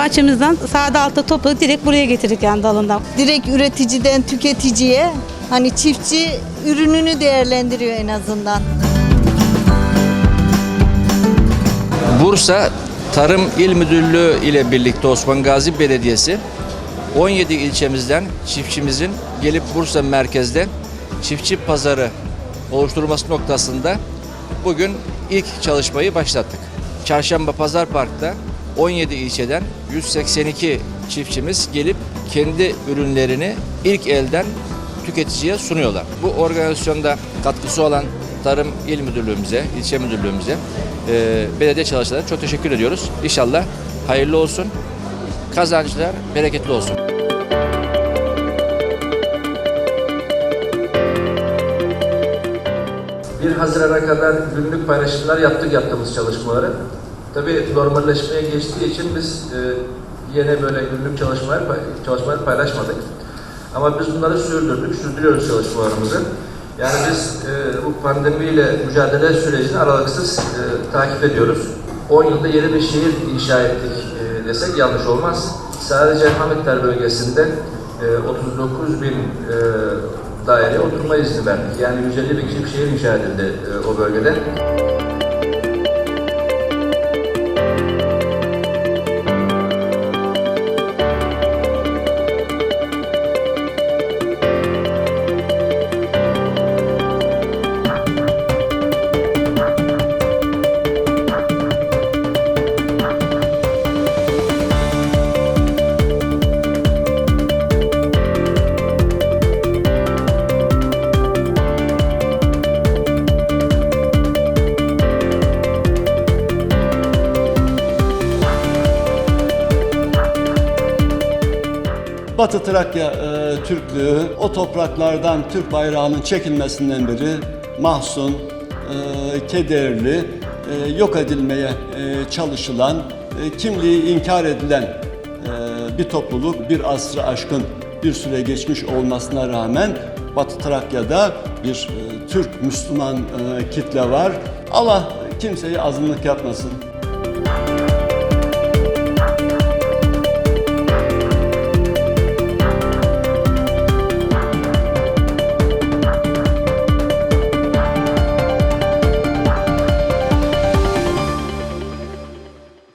bahçemizden sade altta topladık direkt buraya getirdik yani dalından. direkt üreticiden tüketiciye hani çiftçi ürününü değerlendiriyor en azından. Bursa Tarım İl Müdürlüğü ile birlikte Osman Gazi Belediyesi 17 ilçemizden çiftçimizin gelip Bursa merkezde çiftçi pazarı oluşturulması noktasında bugün ilk çalışmayı başlattık. Çarşamba Pazar Park'ta 17 ilçeden 182 çiftçimiz gelip kendi ürünlerini ilk elden tüketiciye sunuyorlar. Bu organizasyonda katkısı olan Tarım İl Müdürlüğümüze, ilçe müdürlüğümüze, e, belediye çalışanlarına çok teşekkür ediyoruz. İnşallah hayırlı olsun, kazançlar bereketli olsun. 1 Haziran'a kadar günlük paylaşımlar yaptık yaptığımız çalışmaları. Tabii normalleşmeye geçtiği için biz e, yine böyle günlük çalışmalar, çalışmalar paylaşmadık. Ama biz bunları sürdürdük, sürdürüyoruz çalışmalarımızı. Yani biz e, bu pandemiyle mücadele sürecini aralıksız e, takip ediyoruz. 10 yılda yeni bir şehir inşa ettik e, desek yanlış olmaz. Sadece Hamitler bölgesinde e, 39 bin e, daireye oturma izni verdik. Yani 150 bin kişilik şehir inşa edildi e, o bölgede. Batı Trakya e, Türklüğü o topraklardan Türk bayrağının çekilmesinden beri mahzun, e, kederli, e, yok edilmeye e, çalışılan, e, kimliği inkar edilen e, bir topluluk bir asrı aşkın bir süre geçmiş olmasına rağmen Batı Trakya'da bir e, Türk Müslüman e, kitle var. Allah kimseyi azınlık yapmasın.